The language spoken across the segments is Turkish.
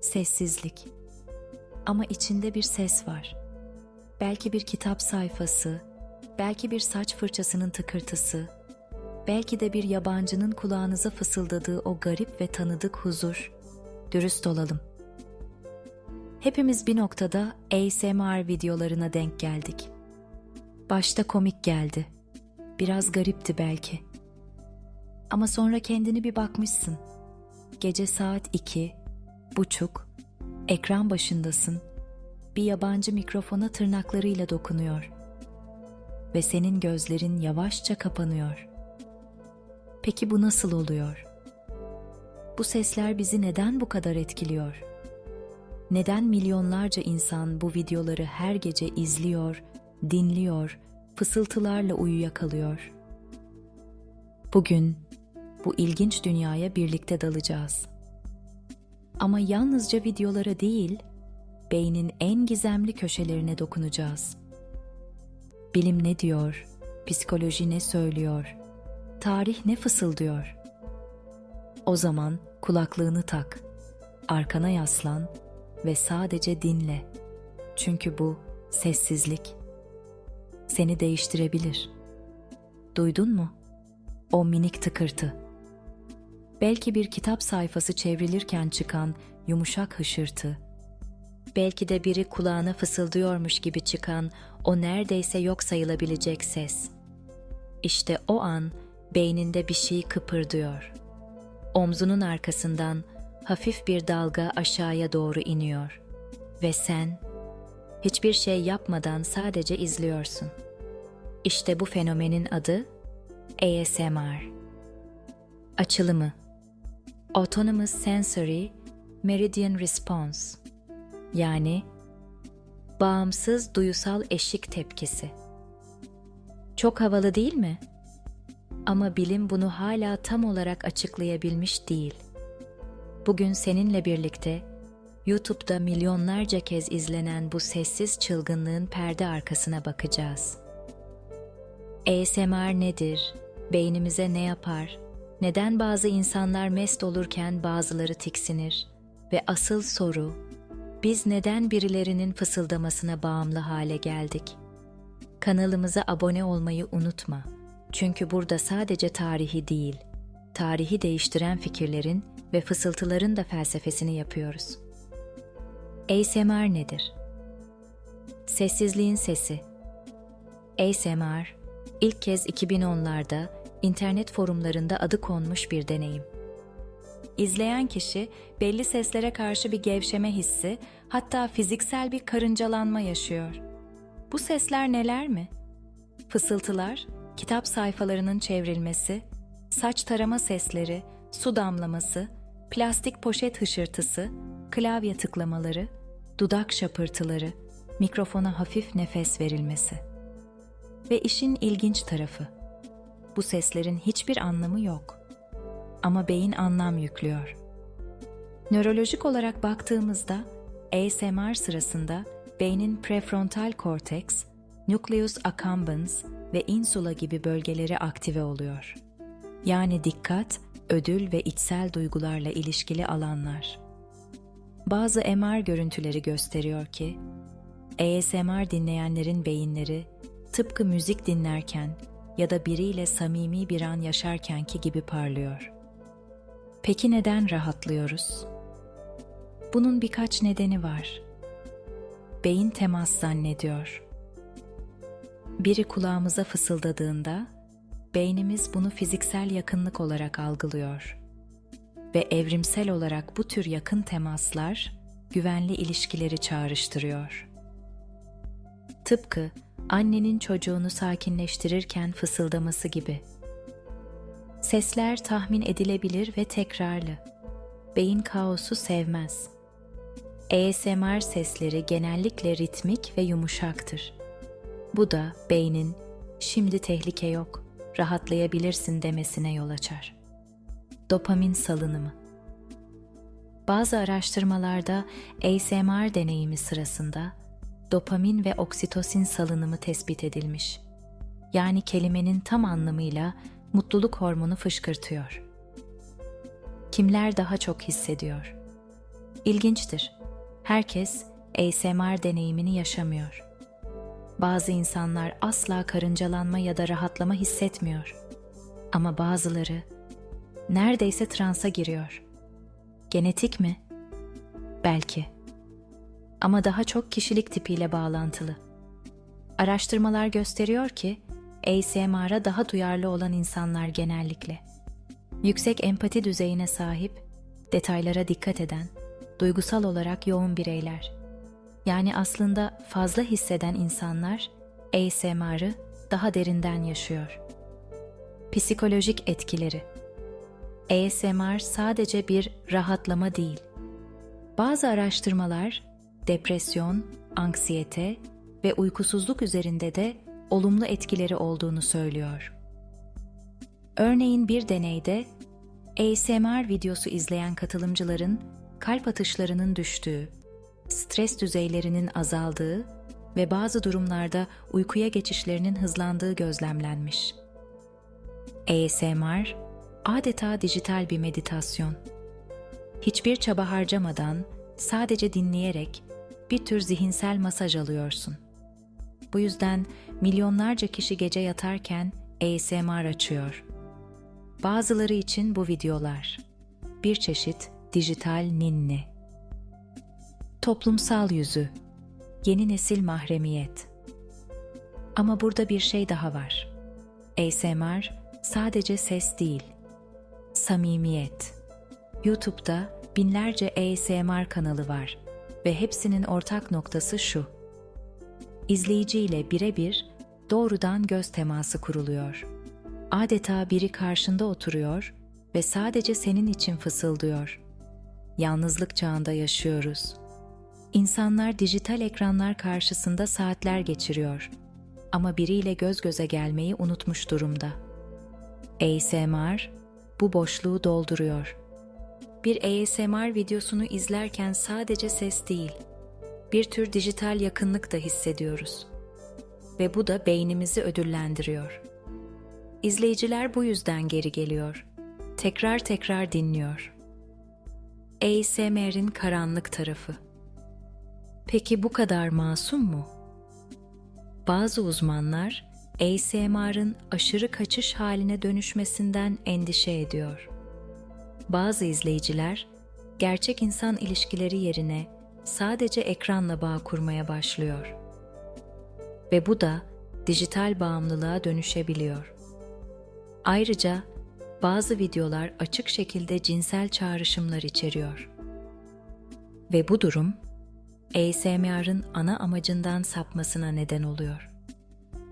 Sessizlik. Ama içinde bir ses var. Belki bir kitap sayfası, belki bir saç fırçasının tıkırtısı, belki de bir yabancının kulağınıza fısıldadığı o garip ve tanıdık huzur. Dürüst olalım. Hepimiz bir noktada ASMR videolarına denk geldik. Başta komik geldi. Biraz garipti belki. Ama sonra kendini bir bakmışsın. Gece saat iki, buçuk, ekran başındasın. Bir yabancı mikrofona tırnaklarıyla dokunuyor. Ve senin gözlerin yavaşça kapanıyor. Peki bu nasıl oluyor? Bu sesler bizi neden bu kadar etkiliyor? Neden milyonlarca insan bu videoları her gece izliyor, dinliyor, fısıltılarla uyuyakalıyor? Bugün bu ilginç dünyaya birlikte dalacağız. Ama yalnızca videolara değil, beynin en gizemli köşelerine dokunacağız. Bilim ne diyor? Psikoloji ne söylüyor? Tarih ne fısıldıyor? O zaman kulaklığını tak, arkana yaslan ve sadece dinle. Çünkü bu sessizlik seni değiştirebilir. Duydun mu? O minik tıkırtı. Belki bir kitap sayfası çevrilirken çıkan yumuşak hışırtı. Belki de biri kulağına fısıldıyormuş gibi çıkan o neredeyse yok sayılabilecek ses. İşte o an beyninde bir şey kıpırdıyor. Omzunun arkasından hafif bir dalga aşağıya doğru iniyor ve sen hiçbir şey yapmadan sadece izliyorsun. İşte bu fenomenin adı ASMR. Açılımı Autonomous Sensory Meridian Response yani bağımsız duyusal eşik tepkisi. Çok havalı değil mi? Ama bilim bunu hala tam olarak açıklayabilmiş değil. Bugün seninle birlikte YouTube'da milyonlarca kez izlenen bu sessiz çılgınlığın perde arkasına bakacağız. ASMR nedir? Beynimize ne yapar? Neden bazı insanlar mest olurken bazıları tiksinir? Ve asıl soru, biz neden birilerinin fısıldamasına bağımlı hale geldik? Kanalımıza abone olmayı unutma. Çünkü burada sadece tarihi değil, tarihi değiştiren fikirlerin ve fısıltıların da felsefesini yapıyoruz. ASMR nedir? Sessizliğin sesi. ASMR ilk kez 2010'larda internet forumlarında adı konmuş bir deneyim. İzleyen kişi belli seslere karşı bir gevşeme hissi, hatta fiziksel bir karıncalanma yaşıyor. Bu sesler neler mi? Fısıltılar, kitap sayfalarının çevrilmesi, saç tarama sesleri, su damlaması, plastik poşet hışırtısı, klavye tıklamaları, dudak şapırtıları, mikrofona hafif nefes verilmesi. Ve işin ilginç tarafı. Bu seslerin hiçbir anlamı yok. Ama beyin anlam yüklüyor. Nörolojik olarak baktığımızda ASMR sırasında beynin prefrontal korteks, nucleus accumbens ve insula gibi bölgeleri aktive oluyor. Yani dikkat, ödül ve içsel duygularla ilişkili alanlar. Bazı MR görüntüleri gösteriyor ki ASMR dinleyenlerin beyinleri tıpkı müzik dinlerken ya da biriyle samimi bir an yaşarkenki gibi parlıyor. Peki neden rahatlıyoruz? Bunun birkaç nedeni var. Beyin temas zannediyor. Biri kulağımıza fısıldadığında beynimiz bunu fiziksel yakınlık olarak algılıyor. Ve evrimsel olarak bu tür yakın temaslar güvenli ilişkileri çağrıştırıyor. Tıpkı annenin çocuğunu sakinleştirirken fısıldaması gibi. Sesler tahmin edilebilir ve tekrarlı. Beyin kaosu sevmez. ASMR sesleri genellikle ritmik ve yumuşaktır. Bu da beynin şimdi tehlike yok, rahatlayabilirsin demesine yol açar. Dopamin salınımı Bazı araştırmalarda ASMR deneyimi sırasında dopamin ve oksitosin salınımı tespit edilmiş. Yani kelimenin tam anlamıyla mutluluk hormonu fışkırtıyor. Kimler daha çok hissediyor? İlginçtir. Herkes ASMR deneyimini yaşamıyor. Bazı insanlar asla karıncalanma ya da rahatlama hissetmiyor. Ama bazıları neredeyse transa giriyor. Genetik mi? Belki. Ama daha çok kişilik tipiyle bağlantılı. Araştırmalar gösteriyor ki ASMR'a daha duyarlı olan insanlar genellikle yüksek empati düzeyine sahip, detaylara dikkat eden, duygusal olarak yoğun bireyler. Yani aslında fazla hisseden insanlar ASMR'ı daha derinden yaşıyor. Psikolojik etkileri ASMR sadece bir rahatlama değil. Bazı araştırmalar depresyon, anksiyete ve uykusuzluk üzerinde de olumlu etkileri olduğunu söylüyor. Örneğin bir deneyde ASMR videosu izleyen katılımcıların kalp atışlarının düştüğü, stres düzeylerinin azaldığı ve bazı durumlarda uykuya geçişlerinin hızlandığı gözlemlenmiş. ASMR adeta dijital bir meditasyon. Hiçbir çaba harcamadan sadece dinleyerek bir tür zihinsel masaj alıyorsun. Bu yüzden milyonlarca kişi gece yatarken ASMR açıyor. Bazıları için bu videolar bir çeşit dijital ninni. Toplumsal yüzü, yeni nesil mahremiyet. Ama burada bir şey daha var. ASMR sadece ses değil, samimiyet. YouTube'da binlerce ASMR kanalı var ve hepsinin ortak noktası şu. İzleyiciyle birebir doğrudan göz teması kuruluyor. Adeta biri karşında oturuyor ve sadece senin için fısıldıyor. Yalnızlık çağında yaşıyoruz. İnsanlar dijital ekranlar karşısında saatler geçiriyor ama biriyle göz göze gelmeyi unutmuş durumda. ASMR bu boşluğu dolduruyor. Bir ASMR videosunu izlerken sadece ses değil, bir tür dijital yakınlık da hissediyoruz. Ve bu da beynimizi ödüllendiriyor. İzleyiciler bu yüzden geri geliyor. Tekrar tekrar dinliyor. ASMR'in karanlık tarafı. Peki bu kadar masum mu? Bazı uzmanlar ASMR'ın aşırı kaçış haline dönüşmesinden endişe ediyor. Bazı izleyiciler gerçek insan ilişkileri yerine sadece ekranla bağ kurmaya başlıyor. Ve bu da dijital bağımlılığa dönüşebiliyor. Ayrıca bazı videolar açık şekilde cinsel çağrışımlar içeriyor. Ve bu durum ASMR'ın ana amacından sapmasına neden oluyor.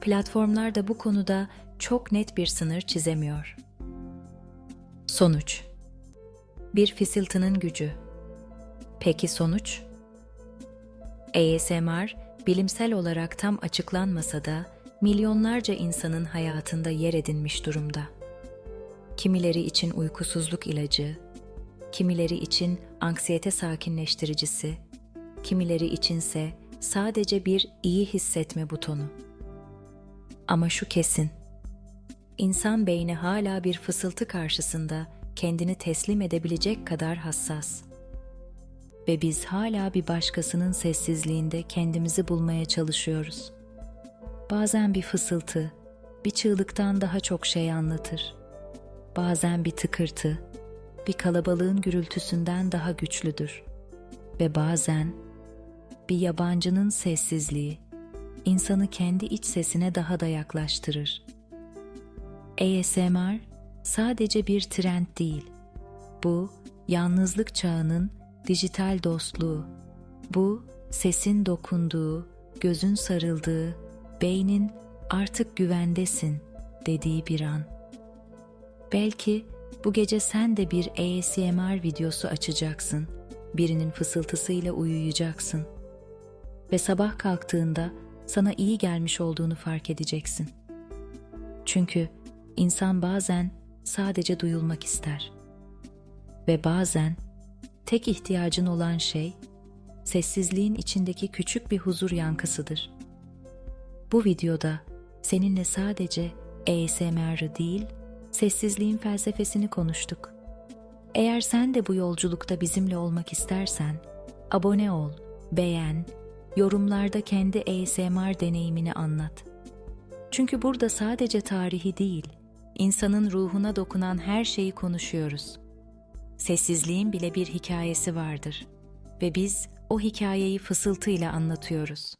Platformlar da bu konuda çok net bir sınır çizemiyor. Sonuç Bir fısıltının gücü. Peki sonuç? ASMR bilimsel olarak tam açıklanmasa da milyonlarca insanın hayatında yer edinmiş durumda. Kimileri için uykusuzluk ilacı, kimileri için anksiyete sakinleştiricisi, kimileri içinse sadece bir iyi hissetme butonu. Ama şu kesin. İnsan beyni hala bir fısıltı karşısında kendini teslim edebilecek kadar hassas. Ve biz hala bir başkasının sessizliğinde kendimizi bulmaya çalışıyoruz. Bazen bir fısıltı, bir çığlıktan daha çok şey anlatır. Bazen bir tıkırtı, bir kalabalığın gürültüsünden daha güçlüdür. Ve bazen bir yabancının sessizliği insanı kendi iç sesine daha da yaklaştırır. ASMR sadece bir trend değil. Bu yalnızlık çağının dijital dostluğu. Bu sesin dokunduğu, gözün sarıldığı, beynin artık güvendesin dediği bir an. Belki bu gece sen de bir ASMR videosu açacaksın. Birinin fısıltısıyla uyuyacaksın. Ve sabah kalktığında sana iyi gelmiş olduğunu fark edeceksin. Çünkü insan bazen sadece duyulmak ister. Ve bazen tek ihtiyacın olan şey sessizliğin içindeki küçük bir huzur yankısıdır. Bu videoda seninle sadece ASMR'ı değil, sessizliğin felsefesini konuştuk. Eğer sen de bu yolculukta bizimle olmak istersen, abone ol, beğen, yorumlarda kendi ASMR deneyimini anlat. Çünkü burada sadece tarihi değil, insanın ruhuna dokunan her şeyi konuşuyoruz. Sessizliğin bile bir hikayesi vardır ve biz o hikayeyi fısıltıyla anlatıyoruz.